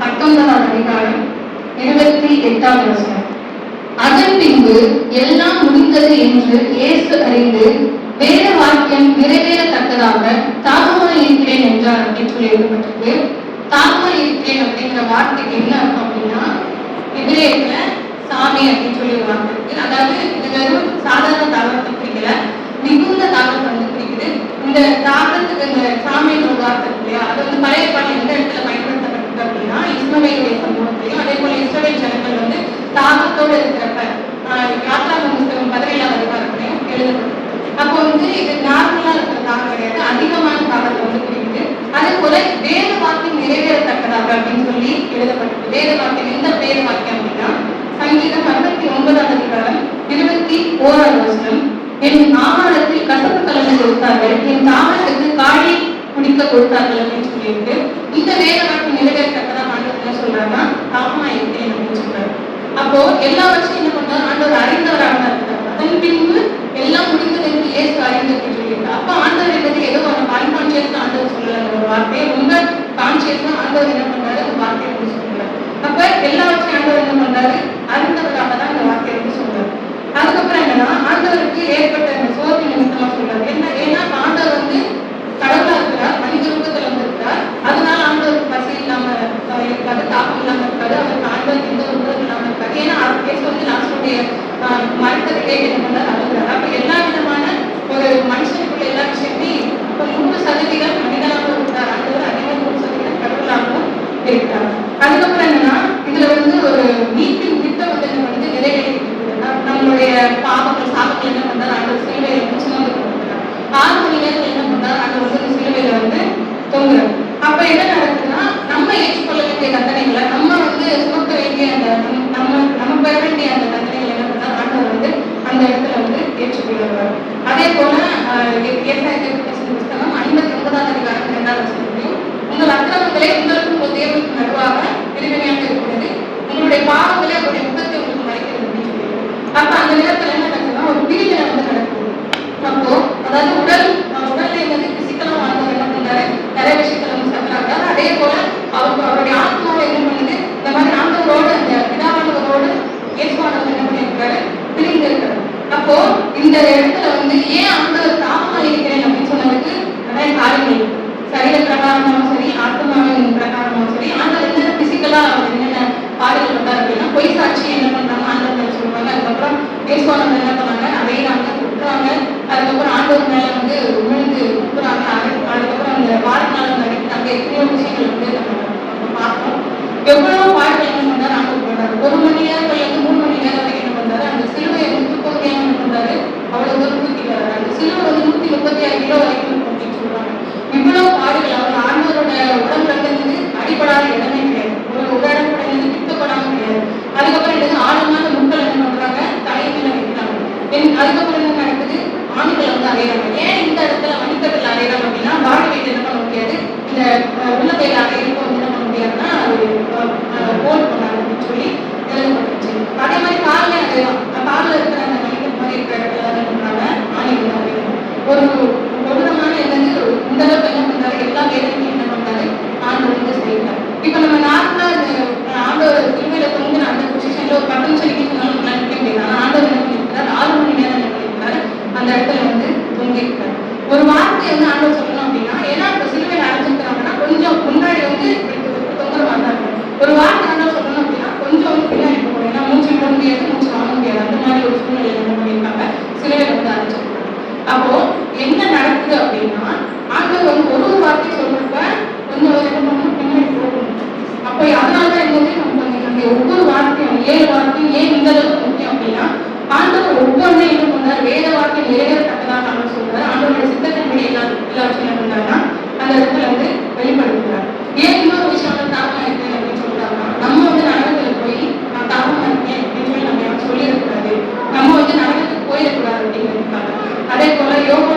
பத்தொன்பதாம் அதிகாரம் இருபத்தி வசனம் அதன் பின்பு எல்லாம் முடிந்தது என்று இயேசு அறிந்து வேத வாக்கியம் நிறைவேறத்தக்கதாக இருக்கிறேன் என்றார் அப்படின்னு சொல்லி எழுதப்பட்டிருக்கு தாகமாய் இருக்கிறேன் அப்படிங்கிற வார்த்தைக்கு என்ன அர்த்தம் அப்படின்னா எதிரேல சாமி அப்படின்னு சொல்லி ஒரு வார்த்தை இருக்கு அதாவது இது வெறும் சாதாரண தாகத்தை குறிக்கல மிகுந்த தாகத்தை இந்த தாகத்துக்கு இந்த சாமின்ற ஒரு வார்த்தை இருக்கு இல்லையா? அது வந்து பழைய பாடம் எந்த இடத்துல பயன்படுத்தப்பட்டது அப்படின்னா இஸ்மவேலுடைய சமூகத்திலையும் அதே போல இஸ்ரவேல் ஜனங்கள் வந்து தாகத்தோடு இருக்கிறப்ப ஆஹ் புத்தகம் புஸ்தகம் பதினேழாம் அதிகாரத்திலையும் எழுதப்பட்டிருக்கு. அப்போ வந்து இது நார்மலா இருக்கிற தாகம் கிடையாது. அதிகமான தாகத்தை வந்து குறிக்குது அதே போல வேத வாக்கியம் நிறைவேறத்தக்கதாக அப்படின்னு சொல்லி எழுதப்பட்டிருக்கு. வேத வாக்கியம் எந்த வேத வாக்கியம் அப்படின்னா சங்கீதம் அறுபத்தி ஒன்பதாம் அதிகாரம் இருபத்தி ஓராவது வருஷம் என் ஆகாரத்தில் கசப்பு கலந்து கொடுத்தார்கள். என் தாமரத்துக்கு காடி குடிக்க கொடுத்தார்கள் அப்படின்னு சொல்லிட்டு இந்த வேத மட்டும் நிறைவேறத்தக்கதா ஆண்டவர் என்ன தாமா இருக்கேன் அப்படின்னு சொல்றாரு. அப்போ எல்லாவற்றையும் என்ன பண்றாரு? ஆண்டவர் அறிந்தவராக தான் இருக்கிறார் அதன் பின்பு எல்லாம் முடிந்தது என்று ஏசு அறிந்து அப்படின்னு அப்போ ஆண்டவர் என்பது ஏதோ ஒரு அன்கான்சியஸ் ஆண்டவர் சொல்லல. ஒரு வார்த்தையை ரொம்ப கான்சியஸா ஆண்டவர் என்ன பண்றாரு? அந்த வார்த்தையை வந்து சொல்றாரு. அப்ப எல்லாவற்றையும் ஆண்டவர் என்ன பண்றாரு? அறிந்தவராக தான் அந்த வார்த்தையை அப்படின்னு சொல்றாரு. அதுக்கப்புறம் என்னன்னா ஆண்டவருக்கு ஏற்பட்ட அந்த சோதனை நிமித்தமா சொல்றாரு? என்ன? ஏன்னா ஆண்டவர் வந்து கடவுளா இருக்கிறார் மனித ரூபத்துல வந்திருக்கிறார் அதனால ஆண்டவருக்கு பசி இல்லாம இருக்காது தாக்கம் இல்லாம இருக்காது அவருக்கு ஆண்டவர் எந்த ஒரு உணர்வு இல்லாம இருக்காது ஏன்னா அவர் பேச வந்து லாஸ்டுடைய மரத்தை கேட்டு என்ன பண்றாரு அழுகிறார். அப்ப எல்லா விதமான ஒரு மனுஷனுக்குள்ள எல்லா விஷயமே இப்ப நூறு சதவீதம் மனிதனாகவும் இருக்கிறார். ஆண்டவர் அதே மாதிரி நூறு சதவீதம் கடவுளாகவும் இருக்கிறார். அதுக்கப்புறம் என்னன்னா இதுல வந்து ஒரு மீட்பின் திட்டம் வந்து என்ன பண்ணுது நிறைவேறிட்டு இருக்குது நம்- நம்மளுடைய பாவங்கள் சாபங்கள் என்ன பண்றாரு ஆண்டவர் சிலுவையில வந்து சுமந்து கொடுக்கிறார் ஆறு மணி நேரம் என்ன பண்றாரு ஆண்டவர் வந்து இந்த சிலுவையில வந்து தொங்குறார் அப்ப என்ன நடக்குதுன்னா நம்ம ஏற்றுக்கொள்ள வேண்டிய தண்டனைகளை நம்ம வந்து சுமக்க வேண்டிய அந்த நம்ம- நம்ம நம்ம பெற வேண்டிய அந்த தண்டனைகளை என்ன பண்றாரு ஆண்டவர் வந்து அந்த இடத்துல அதே போல ஆஹ், ஏ- ஐம்பத்தி ஒன்பதாம் அதிகாரம் இரண்டாவது வசனத்திலையும் உங்கள் அக்கிரமங்களே உங்களுக்கும் உங்கள் தேவனுக்கு நடுவாக பிரிவினையாக இருக்கிறது. உங்களுடைய பாவங்களே உங்களுடைய முகத்தை உங்களுக்கு மறைக்கிறது அப்படின்னு அப்ப அந்த நேரத்துல என்ன நடக்குதுன்னா ஒரு பிரிவினை வந்து நடக்குது. அப்போ அதாவது உடல் அஹ் உடல்ல வந்து பிசிக்கலா வாழ்ந்தவர் என்ன பண்றாரு நிறைய விஷயத்துல வந்து சக்கராகிறார் அதே போல அவருக்கு அவருடைய ஆத்மாவை என்ன பண்ணுது இந்த மாதிரி ஆண்டவரோடு அந்த பிதாவானவரோடு இயேசுவானவர் என்ன பண்ணியிருக்காரு பிரிந்து இருக்கிறார் அப்போ இந்த இடத்துல வந்து ஏன் ஆண்டவர் தாகமா இருக்கிறேன் அப்படின்னு சொன்னதுக்கு நிறைய காரியங்கள் இருக்கு. சரீர பிரகாரமாகவும் சரி ஆத்மாவின் பிரகாரமாகவும் சரி ஆண்டவர் என்னென்ன பிசிக்கலா அவர் என்னென்ன பாடுகள் பட்டார் அப்படின்னா பொய் சாட்சி என்ன பண்றாங்க ஆண்டவர் சொல்லுவாங்க அதுக்கப்புறம் இயேசுவானவர் என்ன பண்ணாங்க அடையிறாங்க குட்டுறாங்க அதுக்கப்புறம் ஆண்டவர் மேல வந்து விழுந்து குப்புறாங்க அது- அதுக்கப்புறம் அந்த வாழ்நாள் நடிக்கிறாங்க எத்தனையோ விஷயங்கள் வந்து நம்ம நம்ம பார்த்தோம் எவ்வளவு பாடுகள் என்ன பண்றாரு ஆண்டவர் பண்றாரு ஒரு மணி நேரத்துல இருந்து மூணு மணி நேரம் வரைக்கும் என்ன பண்றாரு அந்த சிலுவையை வந்து தூக்க முடியாம என்ன பண்றாரு அவ்வளவு தூரம் தூக்கி வர்றாரு அந்த சிலுவை வந்து நூத்தி முப்பத்தி ஆறு கிலோ வரைக்கும் இருக்கும் அப்படின்னு சொல்றாங்க இவ்வளவு பாடுகள் அவர் ஆண்டவரோட உடம்புல இருந்து அடிபடாத இடமே கிடையாது ஒரு ஒரு இடம் கூட இருந்து பிக்கப்படாம கிடையாது அதுக்கப்புறம் என்னது ஆழமான முட்கள் என்ன பண்றாங்க தலைமையில வைக்கிறாங்க என் அதுக்கப்புறம் என்ன நடக்குது ஆண்கள் வந்து அடையணும். ஏன் இந்த இடத்துல மணிக்கட்டில் அறையிறாங்க அப்படின்னா பாடி வெயிட் என்ன பண்ண முடியாது? இந்த அஹ், உள்ளங்கையில வந்து என்ன பண்ண முடியாதுன்னா அது போல் பண்ணாங்க அப்படின்னு சொல்லி எழுதப்பட்டுச்சு அதே மாதிரி காலில் அடையலாம். காலில் இருக்கிற அந்த மணிக்கட்டு மாதிரி இருக்கிற இடத்துல என்ன பண்ணாங்க ஆணிகள் அறையிறோம் ஒரு ஒரு விதமான என்னது இந்த அளவுக்கு என்ன பண்றாரு எல்லா வேலையும் என்ன பண்றாரு ஆண்டவர் வந்து செய்கிறார் இப்ப நம்ம நார்மலா இந்த ஆண்டவர் சிலுவையில தொங்குன அந்த பொசிஷன்ல ஒரு பத்து நிமிஷம் நிக்க சொன்னாலும் நம்மளால நிக்க முடியாது ஆனா ஆண்டவர் என்ன பண்ணிருக்கிறார் ஆறு மணி நேரம் என்ன பண்ணிருக்கிறாரு அந்த இடத்துல வந்து தொங்கி இருக்காரு ஒரு வார்த்தை வந்து ஆண்டவர் சொல்லணும் அப்படின்னா ஏன்னா இப்ப சிலுவையில அடைஞ்சிருக்கிறாங்கன்னா கொஞ்சம் முன்னாடி வந்து தொங்குற மாதிரி தான் இருக்கும் ஒரு வார்த்தை ஆண்டவர் சொல்லணும் அப்படின்னா கொஞ்சம் வந்து பின்னாடி போகணும் ஏன்னா மூச்சு விட முடியாது மூச்சு வாங்க முடியாது அந்த மாதிரி ஒரு சூழ்நிலை என்ன பண்ணியிருக்காங்க சிலுவையில வந்து அடைஞ்சிருக்காங்க அப்போ என்ன நடக்குது அப்படின்னா ஆண்டவர் வந்து ஒரு ஒரு வார்த்தை சொல்றப்ப கொஞ்சம் என்ன பண்ணணும் பின்னாடி போகணும் அப்போ அதனாலதான் என்னது நம்ம இந்த ஒவ்வொரு வார்த்தையும் ஏழு வார்த்தையும் ஏன் இந்த அளவுக்கு முக்கியம் அப்படின்னா ஆண்டவர் ஒவ்வொன்றையும் என்ன பண்றாரு வேத வார்த்தை நிறைவேறத்தக்கதான் நம்ம சொல்றாரு ஆண்டவருடைய சித்தத்தின்படி எல்லா எல்லாத்தையும் என்ன பண்றாருன்னா அந்த இடத்துல வந்து வெளிப்படுத்துறாரு ஏன் இன்னொரு விஷயம் வந்து தாக்கமா இருக்கு அப்படின்னு சொல்றாருன்னா நம்ம வந்து நரகத்துல போய் நான் தாக்கமா இருக்கேன் அப்படின்னு சொல்லி நம்ம யாரும் சொல்லிடக்கூடாது நம்ம வந்து நரகத்துக்கு போயிடக்கூடாது அப்படிங்கிறதுக்காக அதே போல யோகா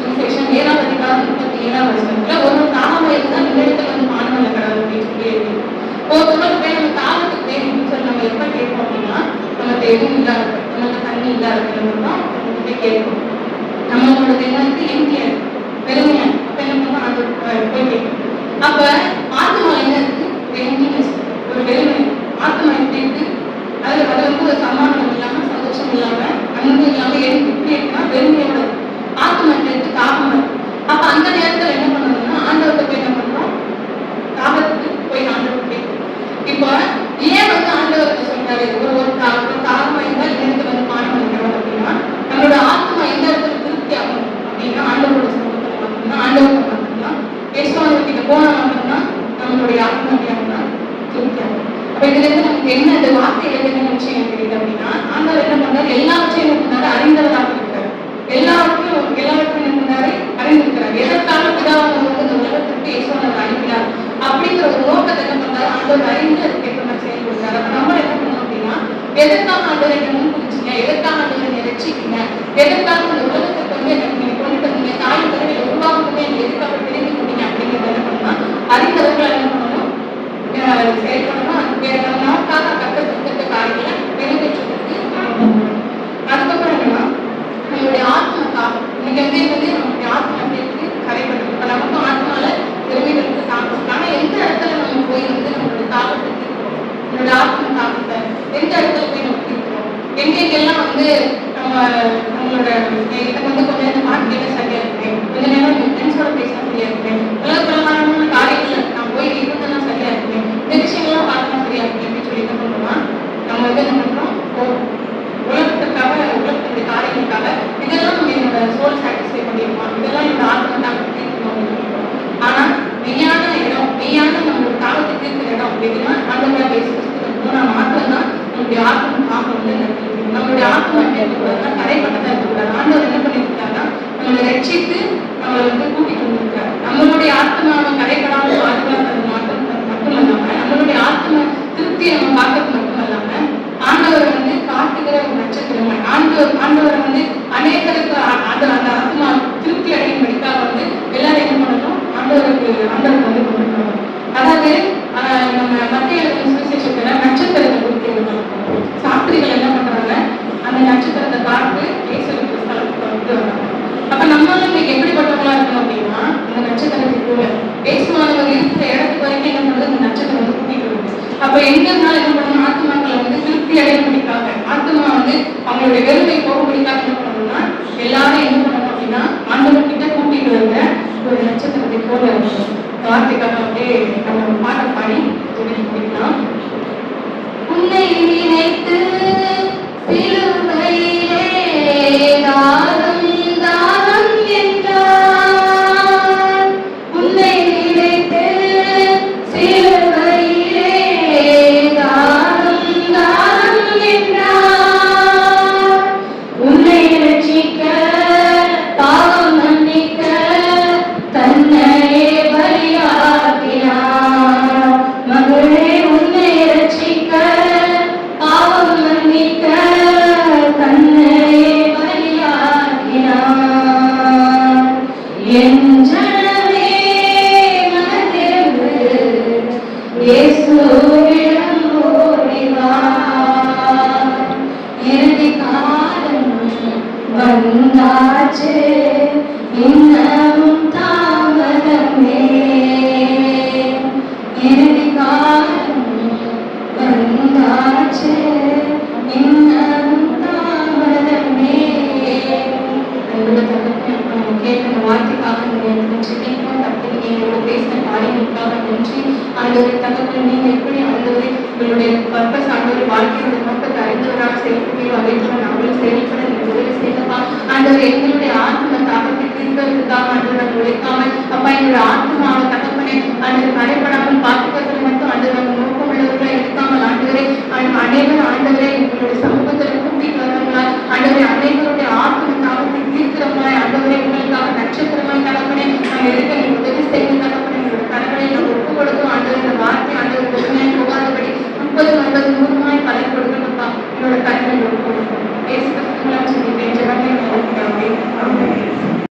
சுவிசேஷம் ஏழாம் இடத்துல தான் போய் கேட்கும் நம்மளோட என்ன இருக்கு எம்டியா இருக்கு வெறுமையா இருக்கு. அப்ப என்ன பண்ணுவோம் அது போய் கேட்கும் அப்ப ஆத்மா என்ன இருக்கு எம்டினஸ் ஒரு வெறுமை ஆத்மா எப்படி இருக்கு அது அது வந்து ஒரு சமாதானம் இல்லாம சந்தோஷம் இல்லாம அன்பு இல்லாம எனக்கு எப்படி இருக்குன்னா வெறுமையோட இருக்கு. ஆத்மா எப்படி இருக்கு தாகம் இருக்கு. அப்ப அந்த நேரத்துல என்ன பண்ணணும்னா ஆண்டவர்கிட்ட போய் என்ன பண்றோம் தாகத்துக்கு போய் ஆண்டவர் கேட்கும் இப்போ ஏன் வந்து ஆண்டவர் சொல்றாரு ஒரு ஒரு தா- ஒரு தாகமா இருந்தால் எனக்கு வந்து பானம் பண்ணிக்கிறோம் அப்படின்னா நம்மளோட ஆத்மா எந்த இடத்துல திருப்தி ஆகும் அப்படின்னா ஆண்டவரோட சமூகத்துல மட்டும்தான் ஆண்டவர் மட்டும்தான் பேசுவாங்க கிட்ட போனா மட்டும்தான் நம்மளுடைய ஆத்மா அப்படின்னா திருப்தி ஆகும் அப்ப இதுல இருந்து நமக்கு என்ன இந்த வார்த்தையில இருந்து என்ன விஷயம் தெரியுது அப்படின்னா ஆண்டவர் என்ன பண்றாரு எல்லாவற்றையும் என்ன பண்றாரு அறிந்தவராக இருக்கிறார் எல்லாவற்றையும் எல்லாவற்றையும் என்ன பண்றாரு அறிந்திருக்கிறார் எதற்காக பிதாவாக வந்து இந்த உலகத்திற்கு இயேசுவானவர் அனுப்பினார் அப்படிங்கிற ஒரு நோக்கத்தை என்ன பண்றாரு ஆண்டவர் அறிந்து அதுக்கேற்ற மாதிரி செயல்படுறாரு அப்ப நம்ம என்ன பண்ணணும் அப்படின்னா எதற்காக ஆண்டவர் என்ன முன் குறிச்சீங்க எதற்காக ஆண்டவர் என்னை ரட்சிக்கீங்க எதற்காக இந்த உலகத்துக்கு வந்து என்ன நீங்க கொண்டுட்டு வந்தீங்க தாய் கருவில உருவாக்கும்போது எனக்கு எதுக்காக தெரிந்து கொண்டீங்க அப்படிங்கிறத என்ன பண்ணணும் அறிந்தவர்கள் என்ன பண்ணணும் அஹ் செயல்படணும் அது வேற நம்ம நமக்காக கற்க கொடுத்த காரியங்களை நிறைவேற்றுவதற்கு நம்ம பண்ணணும். அதுக்கப்புறம் என்னன்னா நம்மளுடைய ஆத்மா தாகம் இன்னைக்கு வந்து இது வந்து நம்மளுடைய ஆத்மா எப்படி இருக்கு கரைப்படும் இப்ப நமக்கும் ஆத்மால பெருமைகளுக்கு தாக்கம் ஆனா எந்த இடத்துல நம்ம போய் வந்து நம்மளுடைய தாகத்தை தீர்க்கிறோம் நம்மளுடைய ஆத்ம தாகத்தை எந்த இடத்துல போய் நம்ம தீர்க்கிறோம் எங்கெங்கெல்லாம் வந்து நம்ம நம்மளோட எனக்கு வந்து கொஞ்ச நேரம் பாட்டு கேட்க சரியா இருக்கேன் கொஞ்ச நேரம் என் ஃப்ரெண்ட்ஸோட பேசினா சரியா இருக்கேன் உலகப்பிரகாரமான காரியங்கள் நான் போய் இருந்தேன்னா சரியா இருக்கேன் இந்த விஷயங்கள்லாம் பார்த்தா சரியா இருக்கேன் அப்படின்னு சொல்லி என்ன பண்றோம்னா நம்ம உலகத்துக்காக உலகத்துடைய காரியங்களுக்காக இதெல்லாம் நம்ம என்னோட சோல் சாட்டிஸ்ஃபை பண்ணிருக்கோம் இதெல்லாம் இந்த ஆத்ம தாக்கத்தை தீர்க்கணும் ஆனா மெய்யான இடம் மெய்யான நம்மளோட தாக்கத்தை தீர்க்கிற இடம் அப்படின்னா ஆண்டவரா பேசி மூணாம் ஆத்மம் தான் நம்மளுடைய ஆத்ம தாக்கம் வந்து நம்மளுடைய ஆத்மா என்ன இருக்கக்கூடாதுன்னா இருக்கக்கூடாது. ஆண்டவர் என்ன பண்ணிருக்காருன்னா நம்மளை ரட்சித்து நம்மளை வந்து கூட்டிட்டு வந்திருக்காரு நம்மளுடைய ஆத்மாவை கரைப்படாம பாதுகாக்கிறது மட்டும் நம்மளுடைய ஆத்ம திருப்தியை நம்ம மட்டுமல்லாம ஆண்டவர் வந்து காட்டுகிற ஒரு நட்சத்திரமாய் ஆண்டவர் ஆண்டவர் வந்து அநேகருக்கு அந்த அந்த ஆத்மா திருப்தி அடையும் படிக்காக வந்து எல்லாரும் என்ன பண்ணணும்? ஆண்டவருக்கு ஆண்டவருக்கு வந்து அதாவது நம்ம மத்திய சுவிசேஷத்துல நட்சத்திரத்தை குறித்து சாஸ்திரிகள் என்ன பண்றாங்க? அந்த நட்சத்திரத்தை பார்த்து இயேசுக்கு ஸ்தலத்துக்கு வந்து வராங்க. அப்ப நம்மளும் இன்னைக்கு எப்படிப்பட்டவங்களா இருக்கணும் அப்படின்னா அந்த நட்சத்திரத்துக்கு ஏசுமானவர் இருக்கிற இடத்துக்கு வரைக்கும் என்ன பண்றது அந்த நட்சத்திரம் வந்து கூட்டிட்டு அப்ப எங்க இருந்தாலும் என்ன பண்ணணும் ஆத்மாக்களை வந்து திருப்தி அடையப்படுக்காக ஆத்மா வந்து அவங்களுடைய வெறுமை போகப்படுக்காக என்ன பண்ணணும்னா எல்லாரும் என்ன பண்ணணும் அப்படின்னா ஆண்டவர் கிட்ட கூட்டிட்டு வந்த ஒரு நட்சத்திரத்தை போல இருக்கணும் இந்த அப்படியே நம்ம பாட்டை பாடி என் பர்பஸ் ஆண்டவர் வாழ்க்கையோட நோக்கத்தை அறிந்தவராக செயல்படுவோம் அப்படின்னு நாங்களும் செயல்பட உதவி செய்யப்பா ஆண்டவர் எங்களுடைய ஆத்ம தாக்கத்தை தீர்க்கிறதுக்காக ஆண்டவர் உழைக்காமல் அப்பா எங்களுடைய ஆத்மாவை தகப்பனே ஆண்டவர் நடைபெறாமல் பார்த்துக்கிறது மட்டும் அந்த நம்ம நோக்கம் உள்ளவர்களை இருக்காமல் ஆண்டவரே அநேக ஆண்டவரை எங்களுடைய சமூகத்தில் கூட்டிட்டு வரவங்களா